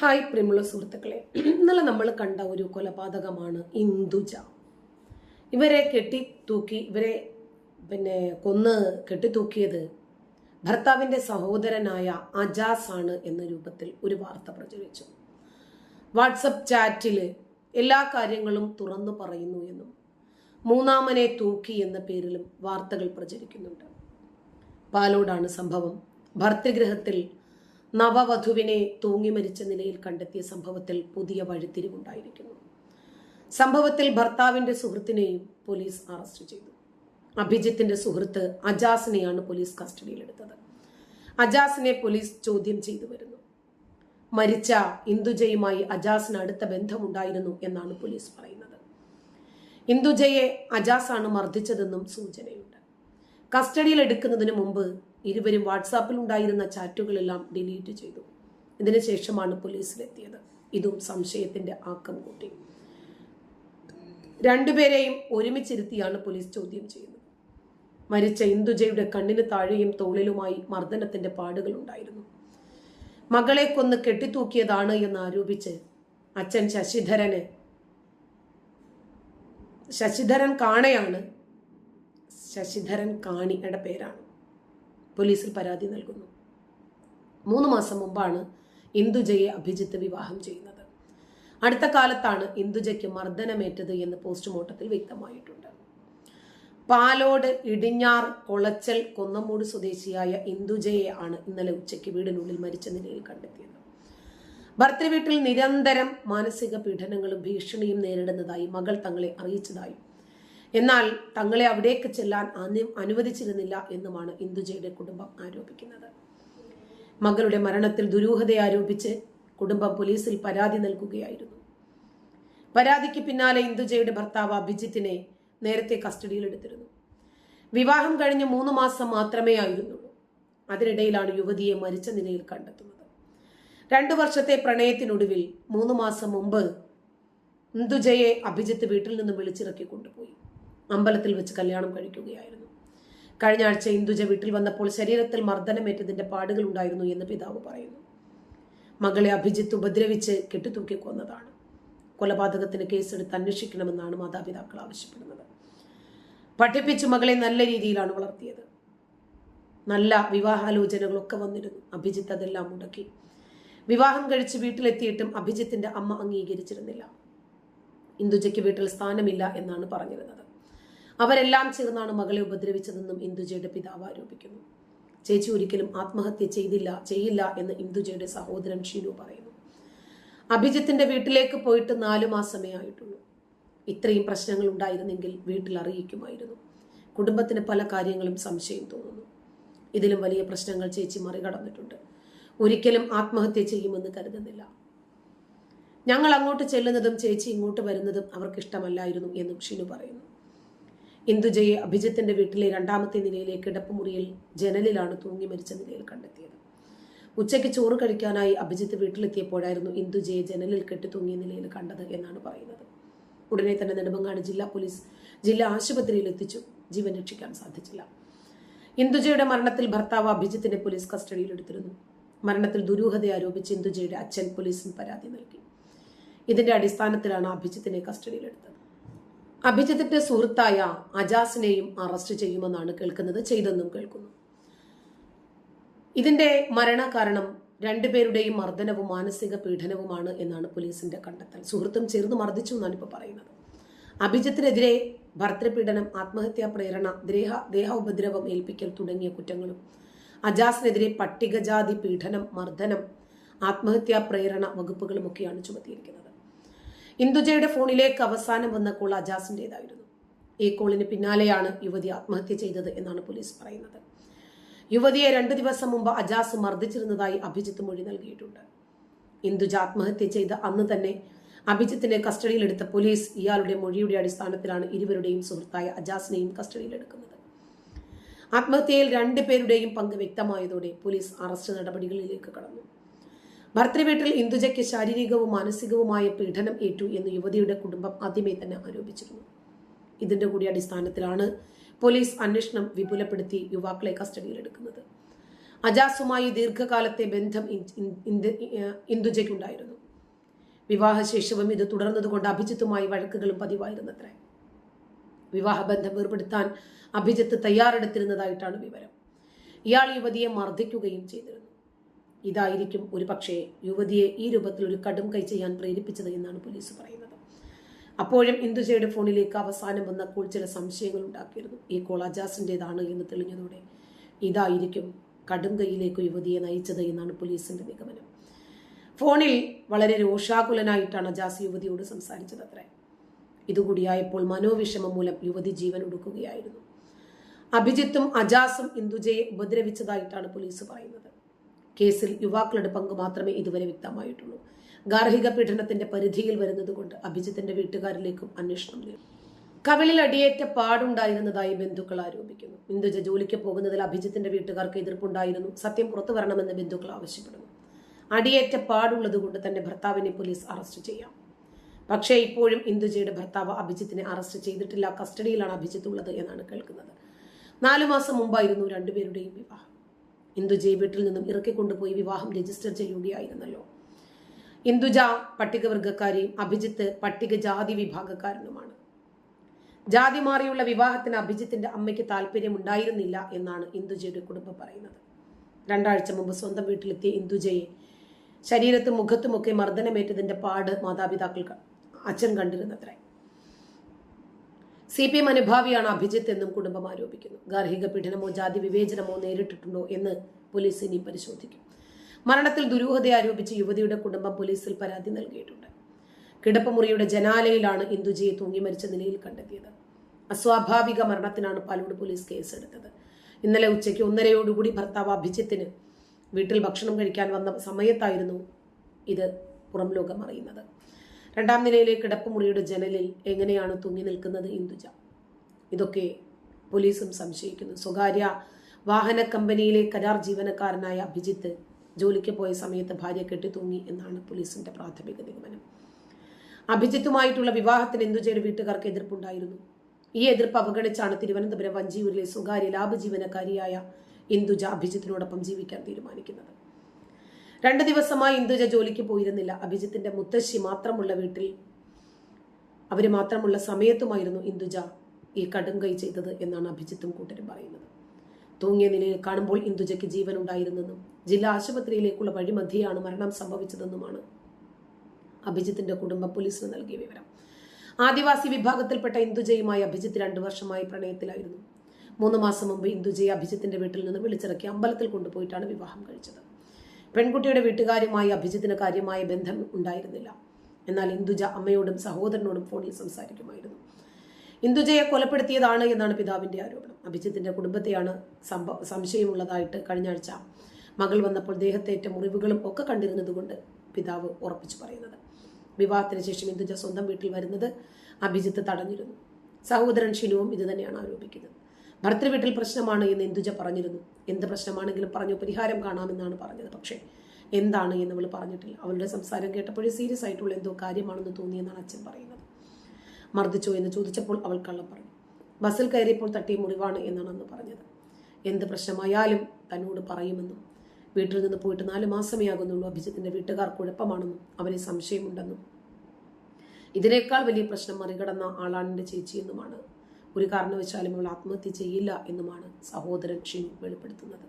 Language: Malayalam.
ഹായ് പ്രിയമുള്ള സുഹൃത്തുക്കളെ. ഇന്നലെ നമ്മൾ കണ്ട ഒരു കൊലപാതകമാണ് ഇന്ദുജ. ഇവരെ കെട്ടി തൂക്കി ഇവരെ പിന്നെ കൊന്ന് കെട്ടിത്തൂക്കിയത് ഭർത്താവിന്റെ സഹോദരനായ അജാസ് ആണ് എന്ന രൂപത്തിൽ ഒരു വാർത്ത പ്രചരിച്ചു. വാട്സപ്പ് ചാറ്റിൽ എല്ലാ കാര്യങ്ങളും തുറന്നു പറയുന്നു എന്നും മൂന്നാമനെ തൂക്കി എന്ന പേരിലും വാർത്തകൾ പ്രചരിക്കുന്നുണ്ട്. പാലോടാണ് സംഭവം. ഭർത്തൃഗ്രഹത്തിൽ നവവധുവിനെ തൂങ്ങി മരിച്ച നിലയിൽ കണ്ടെത്തിയ സംഭവത്തിൽ പുതിയ വഴിത്തിരിവുണ്ടായിരിക്കുന്നു. സംഭവത്തിൽ ഭർത്താവിന്റെ സുഹൃത്തിനെയും പോലീസ് അറസ്റ്റ് ചെയ്തു. അഭിജിത്തിന്റെ സുഹൃത്ത് അജാസിനെയാണ് പോലീസ് കസ്റ്റഡിയിലെടുത്തത്. അജാസിനെ പോലീസ് ചോദ്യം ചെയ്തു വരുന്നു. മരിച്ച ഇന്ദുജയുമായി അജാസിന് അടുത്ത ബന്ധമുണ്ടായിരുന്നു എന്നാണ് പോലീസ് പറയുന്നത്. ഇന്ദുജയെ അജാസാണ് മർദ്ദിച്ചതെന്നും സൂചനയുണ്ട്. കസ്റ്റഡിയിൽ എടുക്കുന്നതിന് മുമ്പ് ഇരുവരും വാട്സാപ്പിൽ ഉണ്ടായിരുന്ന ചാറ്റുകളെല്ലാം ഡിലീറ്റ് ചെയ്തു. ഇതിനുശേഷമാണ് പോലീസിലെത്തിയത്. ഇതും സംശയത്തിന്റെ ആക്കം കൂട്ടി. രണ്ടുപേരെയും ഒരുമിച്ചിരുത്തിയാണ് പോലീസ് ചോദ്യം ചെയ്യുന്നത്. മരിച്ച ഇന്ദുജയുടെ കണ്ണിന് താഴെയും തോളിലുമായി മർദ്ദനത്തിന്റെ പാടുകൾ ഉണ്ടായിരുന്നു. മകളെ കൊന്ന് കെട്ടിത്തൂക്കിയതാണ് എന്ന് ആരോപിച്ച് അച്ഛൻ ശശിധരന് ശശിധരൻ കാണയാണ്. ശശിധരൻ കാണിയുടെ പേരാണ്. പോലീസിൽ പരാതി നൽകുന്നു. മൂന്ന് മാസം മുമ്പാണ് ഇന്ദുജയെ അഭിജിത്ത് വിവാഹം ചെയ്യുന്നത്. അടുത്ത കാലത്താണ് ഇന്ദുജയ്ക്ക് മർദ്ദനമേറ്റത് എന്ന് പോസ്റ്റ്മോർട്ടത്തിൽ വ്യക്തമായിട്ടുണ്ട്. പാലോട് ഇടിഞ്ഞാർ കൊളച്ചൽ കൊന്നമൂട് സ്വദേശിയായ ഇന്ദുജയെ ആണ് ഇന്നലെ ഉച്ചയ്ക്ക് വീടിനുള്ളിൽ മരിച്ച നിലയിൽ കണ്ടെത്തിയത്. ഭർത്തൃവീട്ടിൽ നിരന്തരം മാനസിക പീഡനങ്ങളും ഭീഷണിയും നേരിടുന്നതായി മകൾ തങ്ങളെ അറിയിച്ചതായും എന്നാൽ തങ്ങളെ അവിടേക്ക് ചെല്ലാൻ അനു അനുവദിച്ചിരുന്നില്ല എന്നുമാണ് ഇന്ദുജയുടെ കുടുംബം ആരോപിക്കുന്നത്. മകളുടെ മരണത്തിൽ ദുരൂഹത ആരോപിച്ച് കുടുംബം പോലീസിൽ പരാതി നൽകുകയായിരുന്നു. പരാതിക്ക് പിന്നാലെ ഇന്ദുജയുടെ ഭർത്താവ് അഭിജിത്തിനെ നേരത്തെ കസ്റ്റഡിയിലെടുത്തിരുന്നു വിവാഹം കഴിഞ്ഞ് മൂന്ന് മാസം മാത്രമേ ആയിരുന്നുള്ളൂ. അതിനിടയിലാണ് യുവതിയെ മരിച്ച നിലയിൽ കണ്ടെത്തുന്നത്. രണ്ടു വർഷത്തെ പ്രണയത്തിനൊടുവിൽ മൂന്ന് മാസം മുമ്പ് ഇന്ദുജയെ അഭിജിത്ത് വീട്ടിൽ നിന്ന് വിളിച്ചിറക്കി കൊണ്ടുപോയി. അമ്പലത്തിൽ വെച്ച് കല്യാണം കഴിക്കുകയായിരുന്നു. കഴിഞ്ഞ ആഴ്ച ഇന്ദുജ വീട്ടിൽ വന്നപ്പോൾ ശരീരത്തിൽ മർദ്ദനമേറ്റതിന്റെ പാടുകൾ ഉണ്ടായിരുന്നു എന്ന് പിതാവ് പറയുന്നു. മകളെ അഭിജിത്ത് ഉപദ്രവിച്ച് കെട്ടിത്തൂക്കി കൊന്നതാണ്. കൊലപാതകത്തിന് കേസെടുത്ത് അന്വേഷിക്കണമെന്നാണ് മാതാപിതാക്കൾ ആവശ്യപ്പെടുന്നത്. പഠിപ്പിച്ച് മകളെ നല്ല രീതിയിലാണ് വളർത്തിയത്. നല്ല വിവാഹാലോചനകളൊക്കെ വന്നിരുന്നു. അഭിജിത്ത് അതെല്ലാം മുടക്കി. വിവാഹം കഴിച്ച് വീട്ടിലെത്തിയിട്ടും അഭിജിത്തിന്റെ അമ്മ അംഗീകരിച്ചിരുന്നില്ല. ഇന്ദുജയ്ക്ക് വീട്ടിൽ സ്ഥാനമില്ല എന്നാണ് പറഞ്ഞിരുന്നത്. അവരെല്ലാം ചേർന്നാണ് മകളെ ഉപദ്രവിച്ചതെന്നും ഇന്ദുജയുടെ പിതാവ് ആരോപിക്കുന്നു. ചേച്ചി ഒരിക്കലും ആത്മഹത്യ ചെയ്തില്ല ചെയ്യില്ല എന്ന് ഇന്ദുജയുടെ സഹോദരൻ ഷിനു പറയുന്നു. അഭിജിത്തിന്റെ വീട്ടിലേക്ക് പോയിട്ട് നാലു മാസമേ ആയിട്ടുള്ളൂ. ഇത്രയും പ്രശ്നങ്ങൾ ഉണ്ടായിരുന്നെങ്കിൽ വീട്ടിൽ അറിയിക്കുമായിരുന്നു. കുടുംബത്തിന് പല കാര്യങ്ങളും സംശയം തോന്നുന്നു. ഇതിലും വലിയ പ്രശ്നങ്ങൾ ചേച്ചി മറികടന്നിട്ടുണ്ട്. ഒരിക്കലും ആത്മഹത്യ ചെയ്യുമെന്ന് കരുതുന്നില്ല. ഞങ്ങൾ അങ്ങോട്ട് ചെല്ലുന്നതും ചേച്ചി ഇങ്ങോട്ട് വരുന്നതും അവർക്ക് ഇഷ്ടമല്ലായിരുന്നു എന്നും ഷിനു പറയുന്നു. ഇന്ദുജയെ അഭിജിത്തിന്റെ വീട്ടിലെ രണ്ടാമത്തെ നിലയിലെ കിടപ്പുമുറിയിൽ ജനലിലാണ് തൂങ്ങി മരിച്ച നിലയിൽ കണ്ടെത്തിയത്. ഉച്ചയ്ക്ക് ചോറ് കഴിക്കാനായി അഭിജിത്ത് വീട്ടിലെത്തിയപ്പോഴായിരുന്നു ഇന്ദുജയെ ജനലിൽ കെട്ടി തൂങ്ങിയ നിലയിൽ കണ്ടത് എന്നാണ് പറയുന്നത്. ഉടനെ തന്നെ നെടുമങ്ങാട് ജില്ലാ പോലീസ് ജില്ലാ ആശുപത്രിയിൽ എത്തിച്ചു. ജീവൻ രക്ഷിക്കാൻ സാധിച്ചില്ല. ഇന്ദുജയുടെ മരണത്തിൽ ഭർത്താവ് അഭിജിത്തിനെ പോലീസ് കസ്റ്റഡിയിൽ എടുത്തിരുന്നു. മരണത്തിൽ ദുരൂഹത ആരോപിച്ച് ഇന്ദുജയുടെ അച്ഛൻ പോലീസിന് പരാതി നൽകി. ഇതിന്റെ അടിസ്ഥാനത്തിലാണ് അഭിജിത്തിനെ കസ്റ്റഡിയിലെടുത്തത് അഭിജിത്തിന്റെ സുഹൃത്തായ അജാസിനെയും അറസ്റ്റ് ചെയ്യുമെന്നാണ് കേൾക്കുന്നത്. ചെയ്തെന്നും കേൾക്കുന്നു. ഇതിന്റെ മരണകാരണം രണ്ടുപേരുടെയും മർദ്ദനവും മാനസിക പീഡനവുമാണ് എന്നാണ് പോലീസിന്റെ കണ്ടെത്തൽ. സുഹൃത്തും ചേർന്ന് മർദ്ദിച്ചു എന്നാണ് ഇപ്പോൾ പറയുന്നത്. അഭിജിത്തിനെതിരെ ഭർത്തൃപീഡനം ആത്മഹത്യാ പ്രേരണ ദേഹ ദേഹ ഉപദ്രവം ഏൽപ്പിക്കൽ തുടങ്ങിയ കുറ്റങ്ങളും അജാസിനെതിരെ പട്ടികജാതി പീഡനം മർദ്ദനം ആത്മഹത്യാ പ്രേരണ വകുപ്പുകളുമൊക്കെയാണ് ചുമത്തിയിരിക്കുന്നത്. ഇന്ദുജയുടെ ഫോണിലേക്ക് അവസാനം വന്ന കോൾ അജാസിന്റെതായിരുന്നു ഈ കോളിന് പിന്നാലെയാണ് യുവതി ആത്മഹത്യ ചെയ്തത് എന്നാണ് പോലീസ് പറയുന്നത്. യുവതിയെ രണ്ടു ദിവസം മുമ്പ് അജാസ് മർദ്ദിച്ചിരുന്നതായി അഭിജിത്ത് മൊഴി നൽകിയിട്ടുണ്ട്. ഇന്ദുജ ആത്മഹത്യ ചെയ്ത അന്ന് തന്നെ അഭിജിത്തിനെ കസ്റ്റഡിയിലെടുത്ത പോലീസ് ഇയാളുടെ മൊഴിയുടെ അടിസ്ഥാനത്തിലാണ് ഇരുവരുടെയും സുഹൃത്തായ അജാസിനെയും കസ്റ്റഡിയിലെടുക്കുന്നത്. ആത്മഹത്യയിൽ രണ്ടു പേരുടെയും പങ്ക് വ്യക്തമായതോടെ പോലീസ് അറസ്റ്റ് നടപടികളിലേക്ക് കടന്നു. ഭർത്തൃവീട്ടിൽ ഇന്ദുജയ്ക്ക് ശാരീരികവും മാനസികവുമായ പീഡനം ഏറ്റു എന്ന് യുവതിയുടെ കുടുംബം ആദ്യമേ തന്നെ ആരോപിച്ചിരുന്നു. ഇതിന്റെ കൂടി അടിസ്ഥാനത്തിലാണ് പോലീസ് അന്വേഷണം വിപുലപ്പെടുത്തി യുവാക്കളെ കസ്റ്റഡിയിലെടുക്കുന്നത്. അജാസുമായി ദീർഘകാലത്തെ ബന്ധം ഇന്ദുജയ്ക്കുണ്ടായിരുന്നു. വിവാഹശേഷവും ഇത് തുടർന്നതുകൊണ്ട് അഭിജിത്തുമായി വഴക്കുകളും പതിവായിരുന്നത്രേ. വിവാഹബന്ധം വേർപെടുത്താൻ അഭിജിത്ത് തയ്യാറെടുത്തിരുന്നതായിട്ടാണ് വിവരം. ഇയാൾ യുവതിയെ മർദ്ദിക്കുകയും ചെയ്തിരുന്നു. ഇതായിരിക്കും ഒരു പക്ഷേ യുവതിയെ ഈ രൂപത്തിൽ ഒരു കടും കൈ ചെയ്യാൻ പ്രേരിപ്പിച്ചത് എന്നാണ് പോലീസ് പറയുന്നത്. അപ്പോഴും ഇന്ദുജയുടെ ഫോണിലേക്ക് അവസാനം വന്ന കോൾ ചില സംശയങ്ങൾ ഉണ്ടാക്കിയിരുന്നു. ഈ കോൾ അജാസിന്റെതാണ് എന്ന് തെളിഞ്ഞതോടെ ഇതായിരിക്കും കടും കൈയിലേക്ക് യുവതിയെ നയിച്ചത് എന്നാണ് പോലീസിന്റെ നിഗമനം. ഫോണിൽ വളരെ രോഷാകുലനായിട്ടാണ് അജാസ് യുവതിയോട് സംസാരിച്ചത് അത്രേ. ഇതുകൂടിയായപ്പോൾ മനോവിഷമം മൂലം യുവതി ജീവൻ ഒടുക്കുകയായിരുന്നു. അഭിജിത്തും അജാസും ഇന്ദുജയെ ഉപദ്രവിച്ചതായിട്ടാണ് പോലീസ് പറയുന്നത്. കേസിൽ യുവാക്കളുടെ പങ്ക് മാത്രമേ ഇതുവരെ വ്യക്തമായിട്ടുള്ളൂ. ഗാർഹിക പീഡനത്തിന്റെ പരിധിയിൽ വരുന്നതുകൊണ്ട് അഭിജിത്തിന്റെ വീട്ടുകാരിലേക്കും അന്വേഷണം നേടും കവിളിൽ അടിയേറ്റ പാടുണ്ടായിരുന്നതായി ബന്ധുക്കൾ ആരോപിക്കുന്നു. ഇന്ദുജ ജോലിക്ക് പോകുന്നതിൽ അഭിജിത്തിന്റെ വീട്ടുകാർക്ക് എതിർപ്പുണ്ടായിരുന്നു. സത്യം പുറത്തു വരണമെന്ന് ബന്ധുക്കൾ ആവശ്യപ്പെടുന്നു. അടിയേറ്റ പാടുള്ളതുകൊണ്ട് തന്നെ ഭർത്താവിനെ പോലീസ് അറസ്റ്റ് ചെയ്യാം. പക്ഷേ ഇപ്പോഴും ഇന്ദുജയുടെ ഭർത്താവ് അഭിജിത്തിനെ അറസ്റ്റ് ചെയ്തിട്ടില്ല. കസ്റ്റഡിയിലാണ് അഭിജിത്ത് ഉള്ളത് എന്നാണ് കേൾക്കുന്നത്. നാലു മാസം മുമ്പായിരുന്നു രണ്ടുപേരുടെയും വിവാഹം. ഇന്ദുജയെ വീട്ടിൽ നിന്നും ഇറക്കിക്കൊണ്ടുപോയി വിവാഹം രജിസ്റ്റർ ചെയ്യുകയായിരുന്നല്ലോ. ഇന്ദുജ പട്ടികവർഗക്കാരിയും അഭിജിത്ത് പട്ടികജാതി വിഭാഗക്കാരനുമാണ്. ജാതി മാറിയുള്ള വിവാഹത്തിന് അഭിജിത്തിന്റെ അമ്മയ്ക്ക് താല്പര്യമുണ്ടായിരുന്നില്ല എന്നാണ് ഇന്ദുജയുടെ കുടുംബം പറയുന്നത്. രണ്ടാഴ്ച മുമ്പ് സ്വന്തം വീട്ടിലെത്തിയ ഇന്ദുജയെ ശരീരത്തും മുഖത്തുമൊക്കെ മർദ്ദനമേറ്റതിന്റെ പാട് മാതാപിതാക്കൾ അച്ഛൻ കണ്ടിരുന്നത്രേ. സി പി എം അനുഭാവിയാണ് അഭിജിത്ത് എന്നും കുടുംബം ആരോപിക്കുന്നു. ഗാർഹിക പീഡനമോ ജാതി വിവേചനമോ നേരിട്ടിട്ടുണ്ടോ എന്ന് പോലീസ് ഇനി പരിശോധിക്കും. മരണത്തിൽ ദുരൂഹത ആരോപിച്ച് യുവതിയുടെ കുടുംബം പോലീസിൽ പരാതി നൽകിയിട്ടുണ്ട്. കിടപ്പുമുറിയുടെ ജനാലയിലാണ് ഇന്ദുജിയെ തൂങ്ങി മരിച്ച നിലയിൽ കണ്ടെത്തിയത്. അസ്വാഭാവിക മരണത്തിനാണ് പാലോട് പോലീസ് കേസെടുത്തത്. ഇന്നലെ ഉച്ചയ്ക്ക് ഒന്നരയോടുകൂടി ഭർത്താവ് അഭിജിത്തിന് വീട്ടിൽ ഭക്ഷണം കഴിക്കാൻ വന്ന സമയത്തായിരുന്നു ഇത് പുറം ലോകം അറിയുന്നത്. രണ്ടാം നിലയിലെ കിടപ്പുമുറിയുടെ ജനലിൽ എങ്ങനെയാണ് തൂങ്ങി നിൽക്കുന്നത് ഇന്ദുജ? ഇതൊക്കെ പോലീസും സംശയിക്കുന്നു. സ്വകാര്യ വാഹന കമ്പനിയിലെ കരാർ ജീവനക്കാരനായ അഭിജിത്ത് ജോലിക്ക് പോയ സമയത്ത് ഭാര്യ കെട്ടിത്തൂങ്ങി എന്നാണ് പോലീസിന്റെ പ്രാഥമിക നിഗമനം. അഭിജിത്തുമായിട്ടുള്ള വിവാഹത്തിന് ഇന്ദുജയുടെ വീട്ടുകാർക്ക് എതിർപ്പുണ്ടായിരുന്നു. ഈ എതിർപ്പ് അവഗണിച്ചാണ് തിരുവനന്തപുരം വഞ്ചിയൂരിലെ സ്വകാര്യ ലാഭ ജീവനക്കാരിയായ ഇന്ദുജ അഭിജിത്തിനോടൊപ്പം ജീവിക്കാൻ തീരുമാനിക്കുന്നത്. രണ്ട് ദിവസമായി ഇന്ദുജ ജോലിക്ക് പോയിരുന്നില്ല. അഭിജിത്തിന്റെ മുത്തശ്ശി മാത്രമുള്ള വീട്ടിൽ അവർ മാത്രമുള്ള സമയത്തുമായിരുന്നു ഇന്ദുജ ഈ കടും കൈ ചെയ്തത് എന്നാണ് അഭിജിത്തും കൂട്ടരും പറയുന്നത്. തൂങ്ങിയ നിലയിൽ കാണുമ്പോൾ ഇന്ദുജയ്ക്ക് ജീവൻ ഉണ്ടായിരുന്നെന്നും ജില്ലാ ആശുപത്രിയിലേക്കുള്ള വഴിമധ്യയാണ് മരണം സംഭവിച്ചതെന്നുമാണ് അഭിജിത്തിന്റെ കുടുംബം പോലീസിന് നൽകിയ വിവരം. ആദിവാസി വിഭാഗത്തിൽപ്പെട്ട ഇന്ദുജയുമായി അഭിജിത്ത് രണ്ടു വർഷമായി പ്രണയത്തിലായിരുന്നു. മൂന്ന് മാസം മുമ്പ് ഇന്ദുജയെ അഭിജിത്തിന്റെ വീട്ടിൽ നിന്ന് വിളിച്ചിറക്കി അമ്പലത്തിൽ കൊണ്ടുപോയിട്ടാണ് വിവാഹം കഴിച്ചത്. പെൺകുട്ടിയുടെ വീട്ടുകാരുമായി അഭിജിത്തിന് കാര്യമായ ബന്ധം ഉണ്ടായിരുന്നില്ല. എന്നാൽ ഇന്ദുജ അമ്മയോടും സഹോദരനോടും ഫോണിൽ സംസാരിക്കുമായിരുന്നു. ഇന്ദുജയെ കൊലപ്പെടുത്തിയതാണ് എന്നാണ് പിതാവിന്റെ ആരോപണം. അഭിജിത്തിന്റെ കുടുംബത്തെയാണ് സംശയമുള്ളതായിട്ട് കഴിഞ്ഞ ആഴ്ച മകൾ വന്നപ്പോൾ ദേഹത്തേറ്റ മുറിവുകളും ഒക്കെ കണ്ടിരുന്നതുകൊണ്ട് പിതാവ് ഉറപ്പിച്ചു പറയുന്നത്. വിവാഹത്തിന് ശേഷം ഇന്ദുജ സ്വന്തം വീട്ടിൽ വരുന്നത് അഭിജിത്ത് തടഞ്ഞിരുന്നു. സഹോദരൻ ഷിനുവും ഇത് തന്നെയാണ് ആരോപിക്കുന്നത്. ഭർത്തൃ വീട്ടിൽ പ്രശ്നമാണ് എന്ന് ഇന്ദുജ പറഞ്ഞിരുന്നു? എന്ത് പ്രശ്നമാണെങ്കിലും പറഞ്ഞു പരിഹാരം കാണാമെന്നാണ് പറഞ്ഞത്. പക്ഷേ എന്താണ് എന്ന് അവൾ പറഞ്ഞിട്ടില്ല. അവളുടെ സംസാരം കേട്ടപ്പോഴേ സീരിയസ് ആയിട്ടുള്ള എന്തോ കാര്യമാണെന്ന് തോന്നിയെന്നാണ് അച്ഛൻ പറയുന്നത്. മർദ്ദിച്ചോ എന്ന് ചോദിച്ചപ്പോൾ അവൾ കള്ളം പറഞ്ഞു. ബസ്സിൽ കയറിയപ്പോൾ തട്ടിയ മുറിവാണ് എന്നാണ് അന്ന് പറഞ്ഞത്. എന്ത് പ്രശ്നമായാലും തന്നോട് പറയുമെന്നും വീട്ടിൽ നിന്ന് പോയിട്ട് നാല് മാസമേ ആകുന്നുള്ളൂ അഭിജിത്തിന്റെ വീട്ടുകാർ കുഴപ്പമാണെന്നും അവന് സംശയമുണ്ടെന്നും. ഇതിനേക്കാൾ വലിയ പ്രശ്നം മറികടന്ന ആളാണ് എന്റെ ചേച്ചി എന്നുമാണ് ഒരു കാരണവശാലും അവൾ ആത്മഹത്യ ചെയ്യില്ല എന്നുമാണ് സഹോദരൻ ഷിൻ വെളിപ്പെടുത്തുന്നത്.